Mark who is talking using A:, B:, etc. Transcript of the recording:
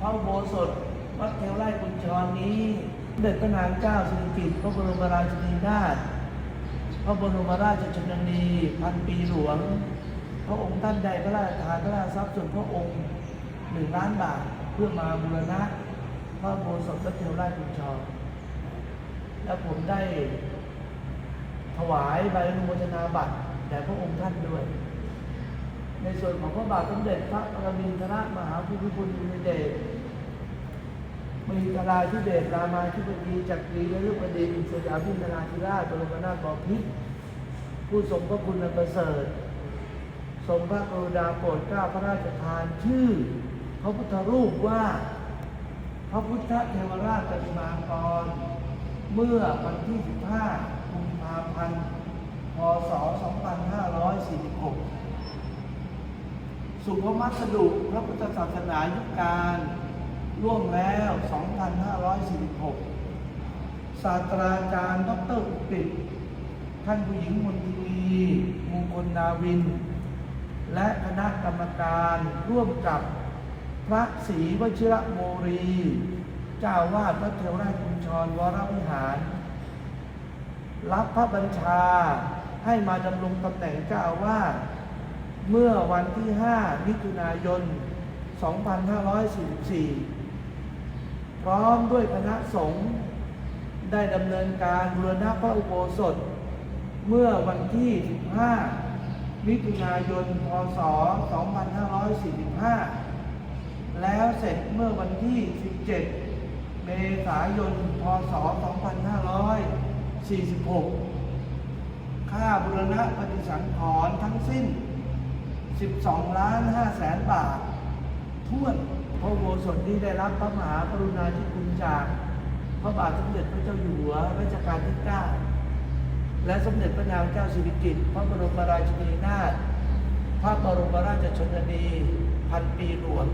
A: พระโบสถวัดเทวไร่กุญชรนี้เด็จพระนางเจ้าสิริกิติ์พระบรมราชินีนาถพระบรมราชชนนีพันปีหลวง พระองค์ท่านใดพระราชทานพระราชทรัพย์ส่วนพระองค์หนึ่งล้านบาทเพื่อมาบูรณะ พระโบสถวัดเทวไร่กุญชร แล้วผมได้ถวายใบอนุโมทนาบัตรแด่พระองค์ท่านด้วย ในส่วนของพระบาทสมเด็จพระปรมินทรมหาภูมิพลอดุลยเดชมีตราธิเบศรามาธิบดีจักรีและลูกประเดชสยามพินทราธิราชบรมนาถบพิตรผู้ทรงพระคุณประเสริฐ ทรงพระกรุณาโปรดเกล้าพระราชทานชื่อ พระพุทธรูปว่า พระพุทธเทวราชปฏิมากร เมื่อวันที่ 15 กุมภาพันธ์ พศ 2546 สุภมัสดุพระพุทธศาสนายุคการล่วงแล้ว 2546 ศาสตราจารย์ดรอุกฤษท่านผู้หญิงมนทีวีมงคลนาวิน และคณะกรรมการร่วมกับพระศรีวชิระโมรี เจ้าวาดวัดเทวราชกุญชรวรวิหาร รับพระบัญชาให้มาดำรงตำแหน่งเจ้าวาส เมื่อวันที่ 5 มิถุนายน 2544 พร้อมด้วยคณะสงฆ์ได้ดำเนินการบูรณะพระอุโบสถ เมื่อวันที่ 15 มิถุนายน พศ 2545 แล้วเสร็จเมื่อวันที่ 17 เมษายน พศ 2546 ค่าบุรณะปฏิสังขรณ์ทั้งสิ้น 12 ล้าน5แสนบาทท้วนพระโบสถที่ได้รับพระมหากรุณาธิคุณจาก พระบาทสมเด็จพระเจ้าอยู่หัวรัชกาลที่ 9 และสมเด็จพระนางเจ้าสิริกิติ์พระบรมราชินีนาถพระบรมราชชนนีพันปีหลวง